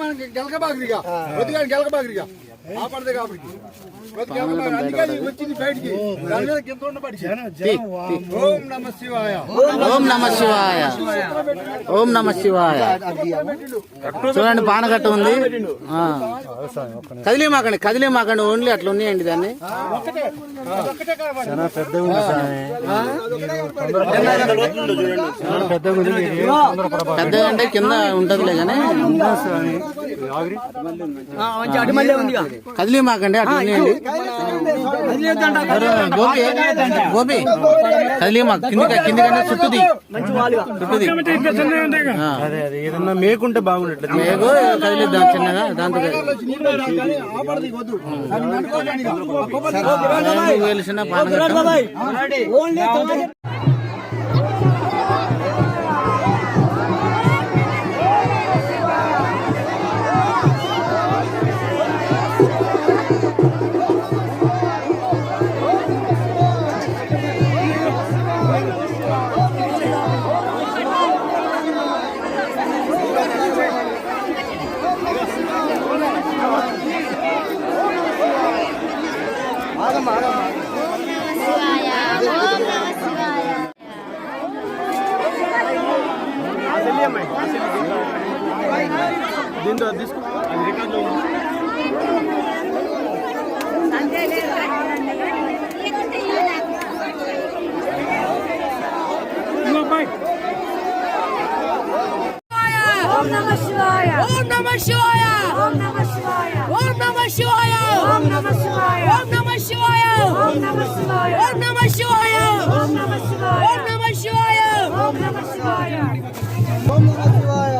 మనకి గెలకబాగిరిగా కొద్దిగా గెలకబాగిరిగా ఆ పడదే కాబట్టి. కొద్ది గెలకబాగిరి అందుకే నీకు వచ్చింది బయటికి. దాని మీద కింద ఉండబడి ఓం నమ శివాయ. ఓం నమ శివాయ. ఓం నమ శివాయ. చూడండి పానగట్ట ఉంది. ఆ. కదిలే మాకండి కదిలే మాకండి ఓన్లీ అట్లా ఉన్నాయండి దాన్ని ఒక్కటే పెద్ద అంటే కింద ఉంటదిలే కానీ కదిలే మాకండి అట్లనే గోపి గోపి కదిలే మాకు కింది కింది కంటే చుట్టుది చుట్టుది ఏదన్నా మేకుంటే బాగుండట్లేదు మేకు కదిలేదు చిన్నగా దాంతో వేలు చిన్న పాన Adam, adam, adam. వద్దు దాన్ని నడుకోకండి ఇక. ఆ కొబ్బరి మేఘు వెలిసిన పానగట్ట ఓం నమ శివాయ ఓం నమ శివాయ ఓం నమ శివాయ ఓం నమ శివాయ ఓం నమ శివాయ ఓం నమ శివాయ ఓం నమ శివాయ ఓం నమ శివాయ ఓం నమ శివాయ ఓం నమ శివాయ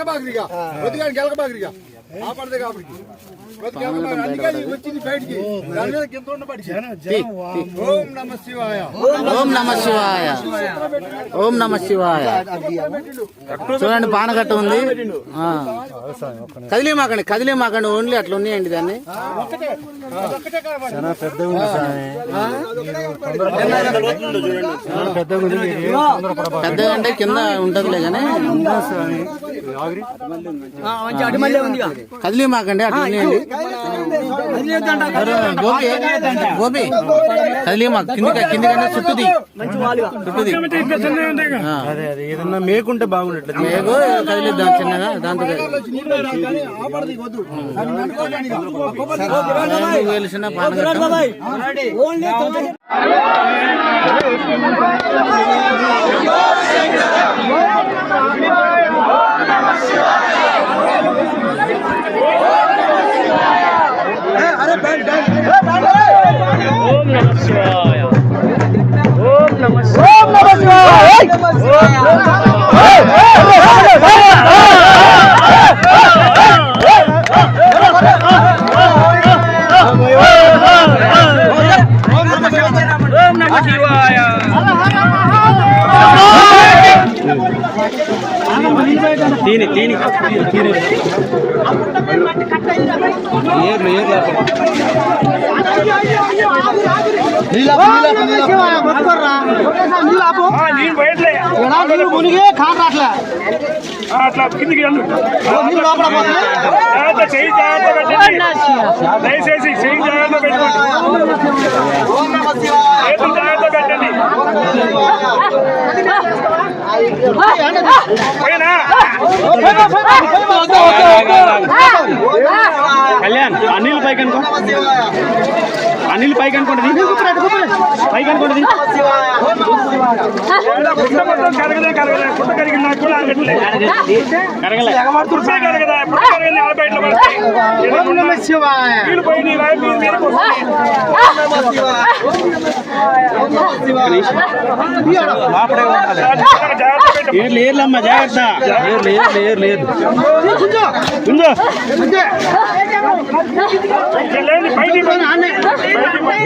ಗೆಲ್ಕ ಬಾಗ್ರಿಗ ಒದ್ಗಾಡ್ ಗೆಲ್ಕ ಬಾಗ್ರಿಗ ఓం నమ శివాయ. ఓం శివాయ. చూడండి పానకట్ట ఉంది. కదిలేమాకండి కదిలేమాకండి. ఓన్లీ అట్లా ఉన్నాయండి దాన్ని. పెద్దగా అంటే కింద ఉంటుందిలే కానీ కదిలే మాకండి గోపి. గోపి కదిలే మాకు కింది కింది కంటే చుట్టుది చుట్టుది ఆ. అదే అదే ఏదన్నా మేకుంటే బాగుండట్లేదు. మేఘు కదిలిద్దాం చిన్నగా దాంతో నీళ్ళు దీని దీని ఏర్లు ఏర్లు వద్దు దాన్ని నడుకోకండి ఇక. ఆ కొబ్బరి మేఘు వెలిసిన పానగట్ట అట్లా కిందికి వెళ్ళు జాగ్రత్త చెయ్యి జాగ్రత్త పెట్టండి దయచేసి చెయ్యి జాగ్రత్త పెట్టండి చేతులు జాగ్రత్త పెట్టండి. పోయినా? కళ్యాణ్ అనిల్ పైకి అనుకో. అనిల్ పైకి అనుకోండి పైకి అనుకోండి పుట్ట మొత్తం కరగదే కరగదే పుట్ట కరిగిన నాకు కూడా ఆగట్లే కరగలే పుట్టే కరగదా పుట్ట కరగని ఆడ బయట వీళ్ళు పోయి నీ రాయి మీద మీదకి వస్తుంది. జాగ్రత్తగా జాగ్రత్త పెట్టు. ఏరు లేర్లమ్మా జాగ్రత్త లేరు లేరు లేరు లేదు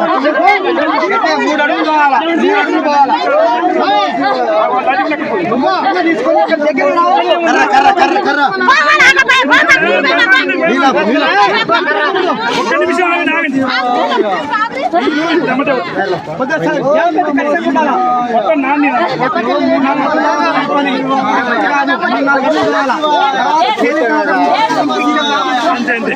మూడు అడుగులు కావాలా మూడు అడుగులు కావాలా తీసుకొని ఇక్కడ దగ్గర కర్ర కర్ర కర్ర ఒక్క నిమిషం. మొత్తం నాన్న అంతే అంతే